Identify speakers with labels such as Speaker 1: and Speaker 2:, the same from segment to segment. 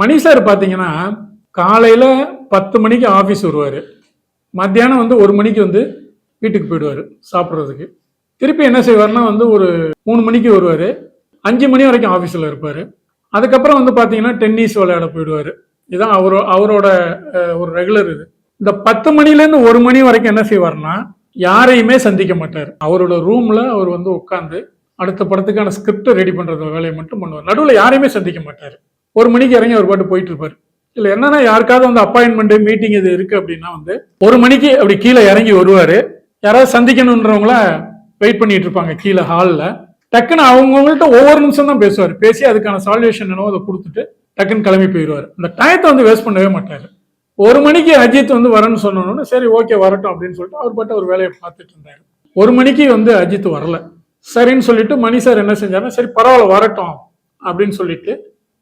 Speaker 1: மணி sir பார்த்தீங்கன்னா காலையில் பத்து மணிக்கு ஆஃபீஸ் வருவார். மத்தியானம் வந்து ஒரு மணிக்கு வந்து வீட்டுக்கு போயிடுவார் சாப்பிட்றதுக்கு. திருப்பி என்ன செய்வார்னா வந்து ஒரு மூணு மணிக்கு வருவார். அஞ்சு மணி வரைக்கும் ஆஃபீஸில் இருப்பார். அதுக்கப்புறம் வந்து பார்த்தீங்கன்னா டென்னிஸ் விளையாட போயிடுவார். இதுதான் அவரோ அவரோட ஒரு ரெகுலர் இது. இந்த பத்து மணிலேருந்து ஒரு மணி வரைக்கும் என்ன செய்வார்னா யாரையுமே சந்திக்க மாட்டார். அவரோட ரூமில் அவர் வந்து உட்காந்து அடுத்த படத்துக்கான ஸ்கிரிப்டை ரெடி பண்ணுற வேலையை மட்டும் பண்ணுவார். நடுவில் யாரையுமே சந்திக்க மாட்டார். ஒரு மணிக்கு இறங்கி ஒரு பாட்டு போயிட்டு இருப்பாரு. இல்லை என்னன்னா யாருக்காவது வந்து அப்பாயின்மெண்ட் மீட்டிங் இது இருக்கு அப்படின்னா வந்து ஒரு மணிக்கு அப்படி கீழே இறங்கி வருவார். யாராவது சந்திக்கணுன்றவங்கள வெயிட் பண்ணிட்டு இருப்பாங்க கீழே ஹாலில் டக்குன்னு அவங்கவுங்கள்ட்ட ஒவ்வொரு நிமிஷம் தான் பேசுவார். பேசி அதுக்கான சால்வேஷன் என்னவோ அதை கொடுத்துட்டு டக்குன்னு கிளம்பி போயிடுவார். அந்த டயத்தை வந்து வேஸ்ட் பண்ணவே மாட்டார். ஒரு மணிக்கு அஜித் வந்து வரேன்னு சொன்னோன்னு சரி ஓகே வரட்டும் அப்படின்னு சொல்லிட்டு அவர் பாட்டு ஒரு வேலையை பார்த்துட்டு இருந்தார். ஒரு மணிக்கு வந்து அஜித் வரல. சரின்னு சொல்லிட்டு மணி சார் என்ன செஞ்சாருன்னா சரி பரவாயில்ல வரட்டும் அப்படின்னு சொல்லிட்டு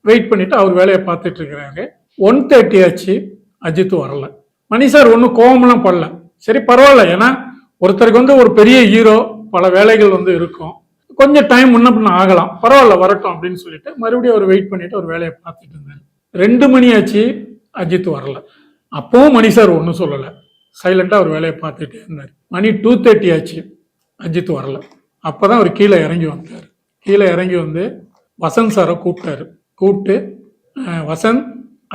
Speaker 1: வெயிட் பண்ணிட்டு அவர் வேலையை பார்த்துட்டு இருக்கிறாரு ஒன் தேர்ட்டி ஆச்சு அஜித் வரல. மணி சார் ஒன்றும் கோபம்லாம் படல. சரி பரவாயில்ல. ஏன்னா ஒருத்தருக்கு வந்து ஒரு பெரிய ஹீரோ பல வேலைகள் வந்து இருக்கும். கொஞ்சம் டைம் முன்ன பண்ண ஆகலாம். பரவாயில்ல வரட்டும் அப்படின்னு சொல்லிட்டு மறுபடியும் அவர் வெயிட் பண்ணிட்டு ஒரு வேலையை பார்த்துட்டு இருந்தார். ரெண்டு மணி ஆச்சு அஜித் வரல. அப்பவும் மணி சார் ஒன்றும் சொல்லலை. சைலண்டாக அவர் வேலையை பார்த்துட்டே இருந்தார். மணி டூ தேர்ட்டி ஆச்சு அஜித் வரல. அப்பதான் அவர் கீழே இறங்கி வந்தார். கீழே இறங்கி வந்து வசந்த் சாரை கூப்பிட்டாரு. கூப்பிட்டு வசந்த்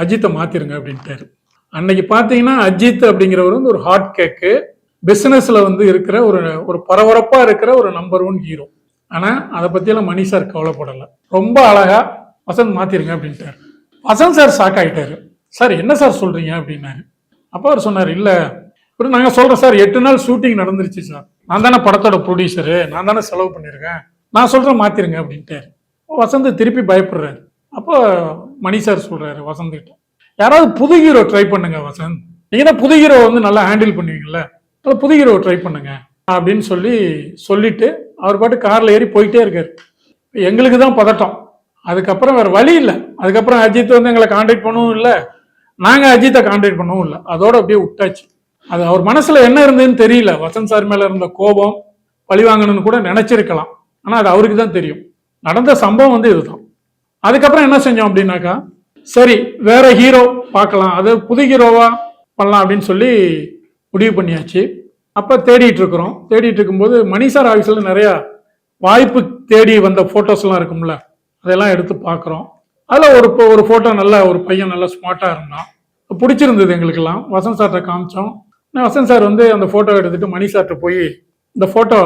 Speaker 1: அஜித்தை மாத்திருங்க அப்படின்ட்டாரு. அன்னைக்கு பார்த்தீங்கன்னா அஜித் அப்படிங்கிறவர் வந்து ஒரு ஹாட் கேக்கு பிஸ்னஸில் வந்து இருக்கிற ஒரு ஒரு பரபரப்பா இருக்கிற ஒரு நம்பர் ஒன் ஹீரோ ஆனா அதை பத்தியெல்லாம் மணி சார் கவலைப்படலை. ரொம்ப அழகா வசந்த் மாத்திருங்க அப்படின்ட்டார். வசந்த் சார் ஷாக் ஆகிட்டாரு சார் என்ன சார் சொல்றீங்க? அப்படின்னாரு. அப்போ அவர் சொன்னார் இல்லை இப்போ நாங்கள் சொல்கிறோம் சார் எட்டு நாள் ஷூட்டிங் நடந்துருச்சு சார் நான் தானே படத்தோட ப்ரொடியூசரு நான் தானே செலவு பண்ணியிருக்கேன் நான் சொல்கிறேன் மாற்றிருங்க அப்படின்ட்டு வசந்த் திருப்பி பயப்படுறாரு. அப்போ மணி சார் சொல்றாரு வசந்த் கிட்ட. யாராவது புது ஹீரோ ட்ரை பண்ணுங்க வசந்த். நீங்க தான் புது ஹீரோ வந்து நல்லா ஹேண்டில் பண்ணுவீங்கல்ல. புது ஹீரோ ட்ரை பண்ணுங்க அப்படின்னு சொல்லி சொல்லிட்டு அவர் பாட்டு கார்ல ஏறி போயிட்டே இருக்காரு. எங்களுக்கு தான் பதட்டம். அதுக்கப்புறம் வேற வழி இல்லை. அதுக்கப்புறம் அஜித் வந்து எங்களை காண்டாக்ட் பண்ணவும் இல்லை. நாங்கள் அஜித்தை காண்டாக்ட் பண்ணவும் இல்லை. அதோட அப்படியே விட்டாச்சு. அது அவர் மனசுல என்ன இருந்ததுன்னு தெரியல. வசந்த் சார் மேல இருந்த கோபம் பழி வாங்கணும்னு கூட நினைச்சிருக்கலாம். ஆனா அது அவருக்கு தான் தெரியும். நடந்த சம்பவம் வந்து இதுதான். அதுக்கப்புறம் என்ன செஞ்சோம் அப்படின்னாக்கா சரி வேற ஹீரோ பார்க்கலாம். அது புது ஹீரோவா பண்ணலாம் அப்படின்னு சொல்லி முடிவு பண்ணியாச்சு. அப்போ தேடிட்டு இருக்கிறோம். தேடிட்டு இருக்கும்போது மணி சார் ஆஃபீஸில் நிறையா வாய்ப்பு தேடி வந்த ஃபோட்டோஸ்லாம் இருக்கும்ல அதெல்லாம் எடுத்து பார்க்குறோம். அதில் ஒரு ஒரு ஃபோட்டோ நல்ல ஒரு பையன் நல்ல ஸ்மார்ட்டாக இருந்தான். பிடிச்சிருந்தது எங்களுக்கெல்லாம். வசந்த் சார்கிட்ட காமிச்சோம். நான் வசந்த் சார் வந்து அந்த ஃபோட்டோ எடுத்துட்டு மணி சார்கிட்ட போய் இந்த ஃபோட்டோ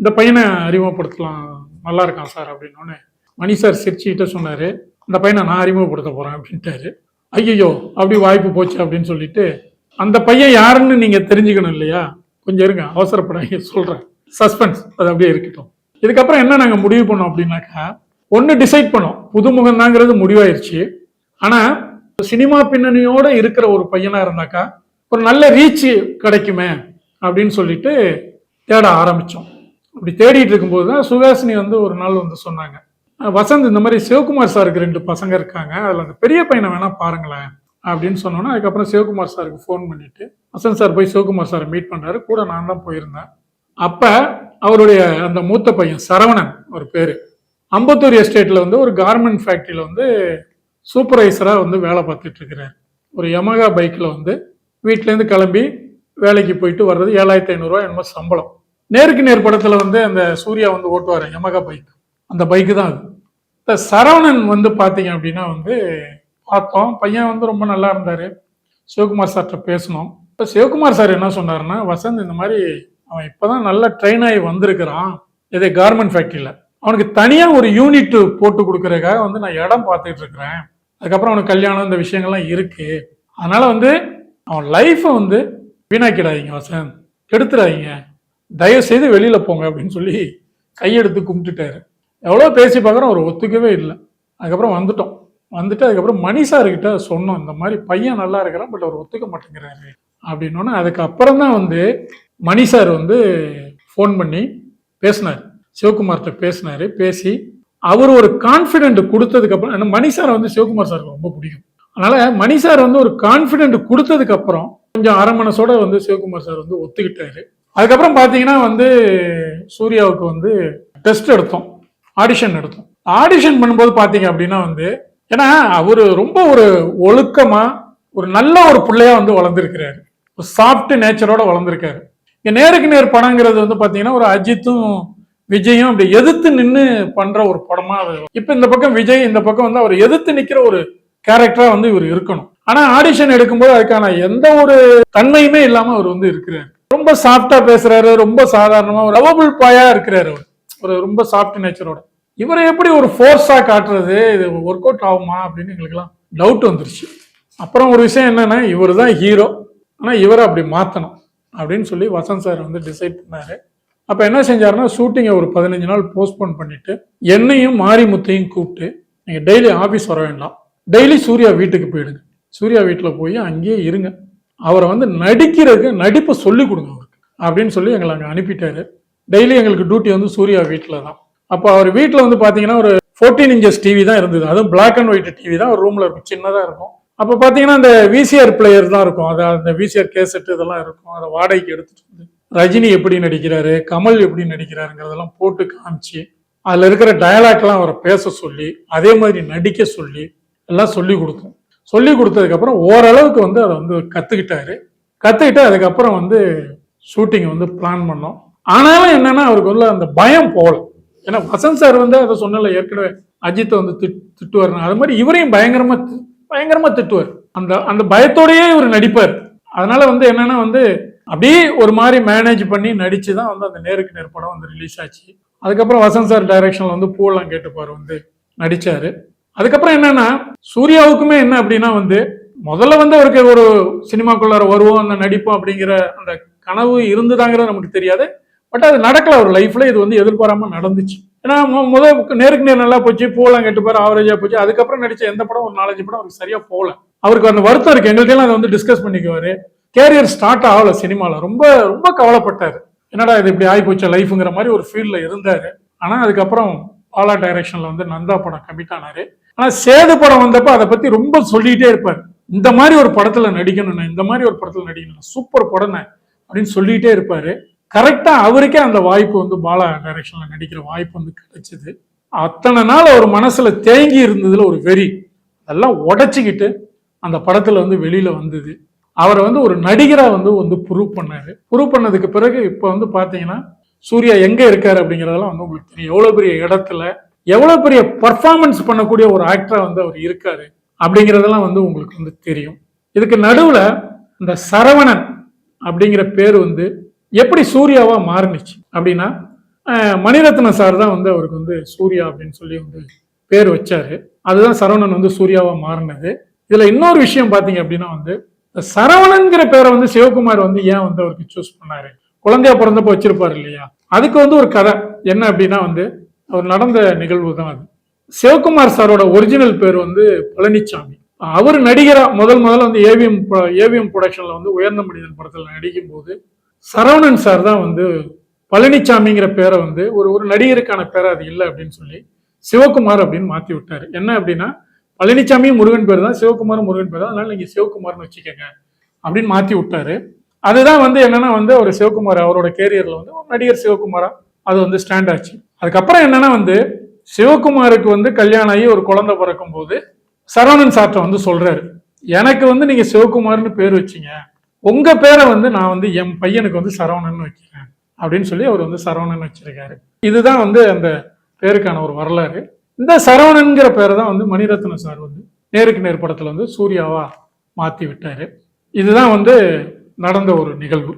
Speaker 1: இந்த பையனை அறிமுகப்படுத்தலாம். நல்லா இருக்கான் சார் அப்படின்னு மணி சார் சிரிச்சுக்கிட்ட சொன்னார் அந்த பையனை நான் அறிமுகப்படுத்த போகிறேன் அப்படின்ட்டாரு. ஐயோ அப்படி வாய்ப்பு போச்சு அப்படின்னு சொல்லிட்டு அந்த பையன் யாருன்னு நீங்கள் தெரிஞ்சுக்கணும் இல்லையா? கொஞ்சம் இருங்க அவசரப்படாங்க சொல்கிறேன் சஸ்பென்ஸ் அது அப்படியே இருக்கட்டும். இதுக்கப்புறம் என்ன நாங்கள் முடிவு பண்ணோம் அப்படின்னாக்கா ஒன்று டிசைட் பண்ணோம். புதுமுகம் தாங்கிறது முடிவாயிருச்சு. ஆனால் சினிமா பின்னணியோட இருக்கிற ஒரு பையனாக இருந்தாக்கா ஒரு நல்ல ரீச் கிடைக்குமே அப்படின்னு சொல்லிட்டு தேட ஆரம்பித்தோம் அப்படி தேடிட்டு இருக்கும்போது தான் சுகாசினி வந்து ஒரு நாள் வந்து சொன்னாங்க. வசந்த் இந்த மாதிரி சிவகுமார் சாருக்கு ரெண்டு பசங்க இருக்காங்க. அதில் அந்த பெரிய பையனை வேணால் பாருங்களேன் அப்படின்னு சொன்னோன்னா அதுக்கப்புறம் சிவகுமார் சாருக்கு ஃபோன் பண்ணிட்டு வசந்த் சார் போய் சிவகுமார் சாரை மீட் பண்ணாரு கூட நான் தான் போயிருந்தேன். அப்போ அவருடைய அந்த மூத்த பையன் சரவணன் ஒரு பேர். அம்பத்தூர் எஸ்டேட்டில் வந்து ஒரு கார்மெண்ட் ஃபேக்ட்ரியில் வந்து சூப்பர்வைசராக வந்து வேலை பார்த்துட்டு இருக்கிறார். ஒரு யமகா பைக்கில் வந்து வீட்டிலேருந்து கிளம்பி வேலைக்கு போயிட்டு வர்றது ஏழாயிரத்தி ஐநூறுரூவா என்னமோ சம்பளம். நேருக்கு நேர் படத்தில் வந்து அந்த சூர்யா வந்து ஓட்டுவார் யமகா பைக் அந்த பைக்கு தான் அது. இந்த சரவணன் வந்து பார்த்தீங்க அப்படின்னா வந்து பார்த்தோம். பையன் வந்து ரொம்ப நல்லா இருந்தார். சிவகுமார் சார்கிட்ட பேசணும் இப்போ சிவகுமார் சார் என்ன சொன்னார்னா வசந்த் இந்த மாதிரி அவன் இப்போதான் நல்லா ட்ரெயின் ஆகி வந்திருக்கிறான். இதே கார்மெண்ட் ஃபேக்ட்ரியில் அவனுக்கு தனியாக ஒரு யூனிட் போட்டு கொடுக்குறதுக்காக வந்து நான் இடம் பார்த்துட்டு இருக்கிறேன். அதுக்கப்புறம் அவனுக்கு கல்யாணம் இந்த விஷயங்கள்லாம் இருக்கு. அதனால வந்து அவன் லைஃப்பை வந்து வீணாக்கிடாதீங்க வசந்த். கெடுத்துடாதீங்க. தயவு செய்து வெளியில் போங்க அப்படின்னு சொல்லி கையெடுத்து கும்பிட்டுட்டாரு. எவ்வளோ பேசி பார்க்குறோம் அவர் ஒத்துக்கவே இல்லை. அதுக்கப்புறம் வந்துட்டோம். வந்துட்டு அதுக்கப்புறம் மணி சார்கிட்ட சொன்னோம் இந்த மாதிரி பையன் நல்லா இருக்கிறான் பட் அவர் ஒத்துக்க மாட்டேங்கிறாரு. அப்படின்னோடனே அதுக்கப்புறம் தான் வந்து மணி சார் வந்து ஃபோன் பண்ணி பேசினார். சிவகுமார்கிட்ட பேசினாரு. பேசி அவர் ஒரு கான்ஃபிடென்ட் கொடுத்ததுக்கப்புறம் ஏன்னா மணி சாரை வந்து சிவகுமார் சாருக்கு ரொம்ப பிடிக்கும். அதனால் மணி சார் வந்து ஒரு கான்ஃபிடென்ட் கொடுத்ததுக்கப்புறம் கொஞ்சம் அரை மனசோட வந்து சிவகுமார் சார் வந்து ஒத்துக்கிட்டாரு. அதுக்கப்புறம் பார்த்தீங்கன்னா வந்து சூர்யாவுக்கு வந்து டெஸ்ட் எடுத்தோம். ஆடிஷன் எடுத்தோம் ஆடிஷன் பண்ணும்போது பார்த்தீங்க அப்படின்னா வந்து ஏன்னா அவர் ரொம்ப ஒரு ஒழுக்கமாக ஒரு நல்ல ஒரு பிள்ளையா வந்து வளர்ந்துருக்கிறாரு. ஒரு சாஃப்ட் நேச்சரோட வளர்ந்துருக்காரு. இங்கே நேருக்கு நேர் படங்கிறது வந்து பார்த்தீங்கன்னா ஒரு அஜித்தும் விஜயும் அப்படி எதிர்த்து நின்று பண்ணுற ஒரு படமாக அது. இப்போ இந்த பக்கம் விஜய் இந்த பக்கம் வந்து அவர் எதிர்த்து நிற்கிற ஒரு கேரக்டராக வந்து இவர் இருக்கணும். ஆனால் ஆடிஷன் எடுக்கும்போது அதுக்கான எந்த ஒரு தன்மையுமே இல்லாமல் அவர் வந்து இருக்கிறாரு. ரொம்ப சாஃப்டாக பேசுகிறாரு ரொம்ப சாதாரணமாக ஒரு லவபிள் பாயாக இருக்கிறாரு அவர். ஒரு ரொம்ப சாஃப்ட் நேச்சரோட இவரை எப்படி ஒரு ஃபோர்ஸாக காட்டுறது? இது ஒர்க் அவுட் ஆகுமா அப்படின்னு எங்களுக்குலாம் டவுட் வந்துருச்சு. அப்புறம் ஒரு விஷயம் என்னென்னா இவர் தான் ஹீரோ ஆனால் இவரை அப்படி மாற்றணும் அப்படின்னு சொல்லி வசந்த் சார் வந்து டிசைட் பண்ணாரு. அப்போ என்ன செஞ்சாருன்னா ஷூட்டிங்கை ஒரு பதினஞ்சு நாள் போஸ்ட்போன் பண்ணிட்டு என்னையும் மாரிமுத்தையும் கூப்பிட்டு நீங்கள் டெய்லி ஆஃபீஸ் வர வேண்டாம். டெய்லி சூர்யா வீட்டுக்கு போயிடுங்க. சூர்யா வீட்டில் போய் அங்கேயே இருங்க. அவரை வந்து நடிக்கிறதுக்கு நடிப்பை சொல்லி கொடுங்க அவருக்கு அப்படின்னு சொல்லி எங்களை அங்கே அனுப்பிட்டாரு. டெய்லி எங்களுக்கு டியூட்டி வந்து சூர்யா வீட்டில் தான் அப்போ அவர் வீட்டில் வந்து பார்த்தீங்கன்னா ஒரு ஃபோர்டீன் இன்ச்சஸ் டிவி தான் இருந்தது. அதுவும் பிளாக் அண்ட் ஒயிட் டிவி தான். ஒரு ரூமில் இருக்கும். சின்னதாக இருக்கும். அப்போ பார்த்தீங்கன்னா அந்த விசிஆர் பிளேயர் தான் இருக்கும். அதை அந்த விசிஆர் கேசட் இதெல்லாம் இருக்கும். அதை வாடகைக்கு எடுத்துட்டு வந்து ரஜினி எப்படி நடிக்கிறாரு கமல் எப்படி நடிக்கிறாருங்கிறதெல்லாம் போட்டு காமிச்சு அதில் இருக்கிற டயலாக்லாம் அவரை பேச சொல்லி அதே மாதிரி நடிக்க சொல்லி எல்லாம் சொல்லி கொடுத்தோம். சொல்லி கொடுத்ததுக்கப்புறம் ஓரளவுக்கு வந்து அதை வந்து கற்றுக்கிட்டாரு கற்றுக்கிட்டு அதுக்கப்புறம் வந்து ஷூட்டிங்கை வந்து பிளான் பண்ணோம். ஆனாலும் என்னன்னா அவருக்கு வந்து அந்த பயம் போகல. ஏன்னா வசந்த் சார் வந்து அதை சொன்னல ஏற்கனவே அஜித்தை வந்து திட் திட்டுவார் அது மாதிரி இவரையும் பயங்கரமா பயங்கரமாக பயங்கரமா திட்டுவார். அந்த அந்த பயத்தோடயே இவர் நடிப்பார். அதனால வந்து என்னன்னா வந்து அப்படியே ஒரு மாதிரி மேனேஜ் பண்ணி நடிச்சு தான் வந்து அந்த நேருக்கு நேர் படம் வந்து ரிலீஸ் ஆச்சு. அதுக்கப்புறம் வசந்த் சார் டைரக்ஷனில் வந்து பூவெல்லாம் கேட்டுப்பார் வந்து நடித்தார் அதுக்கப்புறம் என்னன்னா சூர்யாவுக்குமே என்ன அப்படின்னா வந்து முதல்ல வந்து அவருக்கு ஒரு சினிமாக்குள்ளார வருவோம் அந்த நடிப்போம் அப்படிங்கிற அந்த கனவு இருந்துதாங்கிறது நமக்கு தெரியாது. பட் அது நடக்கல அவர் லைஃப்ல இது வந்து எதிர்பாராம நடந்துச்சு. ஏன்னா மு- முத நேருக்கு நேர் நல்லா போச்சு போலாம் கெட்டு பேர் ஆவரேஜா போச்சு. அதுக்கப்புறம் நடிச்ச எந்த படம் ஒரு நாலஞ்சு படம் அவருக்கு சரியா போகல. அவருக்கு அந்த வருத்தம் இருக்கு. எங்கள்கிட்ட அதை வந்து டிஸ்கஸ் பண்ணிக்குவாரு. கேரியர் ஸ்டார்ட் ஆகல சினிமால. ரொம்ப ரொம்ப கவலைப்பட்டாரு. என்னடா இது இப்படி ஆகி போச்ச லைஃப்ங்கிற மாதிரி ஒரு ஃபீல்ட்ல இருந்தாரு. ஆனா அதுக்கப்புறம் பாலா டைரக்ஷன்ல வந்து நந்தா படம் கமிட் ஆனாரு. ஆனா சேது படம் வந்தப்ப அதை பத்தி ரொம்ப சொல்லிட்டே இருப்பாரு. இந்த மாதிரி ஒரு படத்துல நடிக்கணும் இந்த மாதிரி ஒரு படத்துல நடிக்கணும் சூப்பர் படம் அப்படின்னு சொல்லிட்டே இருப்பாரு. கரெக்டாக அவருக்கே அந்த வாய்ப்பு வந்து பாலா டைரக்ஷனில் நடிக்கிற வாய்ப்பு வந்து கிடைச்சிது. அத்தனை நாள் அவர் மனசில் தேங்கி இருந்ததில் ஒரு வெறி. அதெல்லாம் உடைச்சிக்கிட்டு அந்த படத்தில் வந்து வெளியில் வந்தது. அவரை வந்து ஒரு நடிகராக வந்து வந்து ப்ரூவ் பண்ணார். ப்ரூவ் பண்ணதுக்கு பிறகு இப்போ வந்து பார்த்தீங்கன்னா சூர்யா எங்கே இருக்கார் அப்படிங்கிறதெல்லாம் வந்து உங்களுக்கு தெரியும். எவ்வளோ பெரிய இடத்துல எவ்வளோ பெரிய பர்ஃபார்மன்ஸ் பண்ணக்கூடிய ஒரு ஆக்டராக வந்து அவர் இருக்காரு அப்படிங்கிறதெல்லாம் வந்து உங்களுக்கு வந்து தெரியும். இதுக்கு நடுவில் இந்த சரவணன் அப்படிங்கிற பேர் வந்து எப்படி சூர்யாவாக மாறுனுச்சு அப்படின்னா மணிரத்னம் சார் தான் வந்து அவருக்கு வந்து சூர்யா அப்படின்னு சொல்லி வந்து பேர் வச்சாரு. அதுதான் சரவணன் வந்து சூர்யாவாக மாறினது. இதில் இன்னொரு விஷயம் பார்த்தீங்க அப்படின்னா வந்து சரவணன்கிற பேரை வந்து சிவகுமார் வந்து ஏன் வந்து அவருக்கு சூஸ் பண்ணாரு? குழந்தையா பிறந்தப்போ வச்சிருப்பாரு இல்லையா? அதுக்கு வந்து ஒரு கதை. என்ன அப்படின்னா வந்து அவர் நடந்த நிகழ்வு தான் அது. சிவகுமார் சாரோட ஒரிஜினல் பேர் வந்து பழனிசாமி அவர் நடிகரா முதல் முதல்ல வந்து ஏவிஎம் ஏவிஎம் ப்ரொடக்ஷன்ல வந்து உயர்ந்த மனிதன் படத்தில் நடிக்கும் போது சரவணன் சார் தான் வந்து பழனிச்சாமிங்கிற பேரை வந்து ஒரு ஒரு நடிகருக்கான பேரை அது இல்லை அப்படின்னு சொல்லி சிவகுமார் அப்படின்னு மாற்றி விட்டார். என்ன அப்படின்னா பழனிசாமியும் முருகன் பேர் தான் சிவகுமாரும் முருகன் பேர் தான் அதனால நீங்கள் சிவகுமார்னு வச்சுக்கோங்க அப்படின்னு மாற்றி விட்டாரு. அதுதான் வந்து என்னன்னா வந்து ஒரு சிவகுமார் அவரோட கேரியரில் வந்து ஒரு நடிகர் சிவகுமாரா அது வந்து ஸ்டாண்ட் ஆச்சு. அதுக்கப்புறம் என்னன்னா வந்து சிவகுமாருக்கு வந்து கல்யாணம் ஆகி ஒரு குழந்தை பிறக்கும் போது சரவணன் சார்ட்ட வந்து சொல்றாரு. எனக்கு வந்து நீங்க சிவகுமார்னு பேர் வச்சீங்க. உங்க பேரை வந்து நான் வந்து என் பையனுக்கு வந்து சரவணன் வைக்கிறேன் அப்படின்னு சொல்லி அவர் வந்து சரவணன் வச்சிருக்காரு. இதுதான் வந்து அந்த பேருக்கான ஒரு வரலாறு. இந்த சரவணன்கிற பேரை தான் வந்து மணிரத்ன சார் வந்து நேருக்கு நேர் படத்தில் வந்து சூர்யாவா மாத்தி விட்டாரு. இதுதான் வந்து நடந்த ஒரு நிகழ்வு.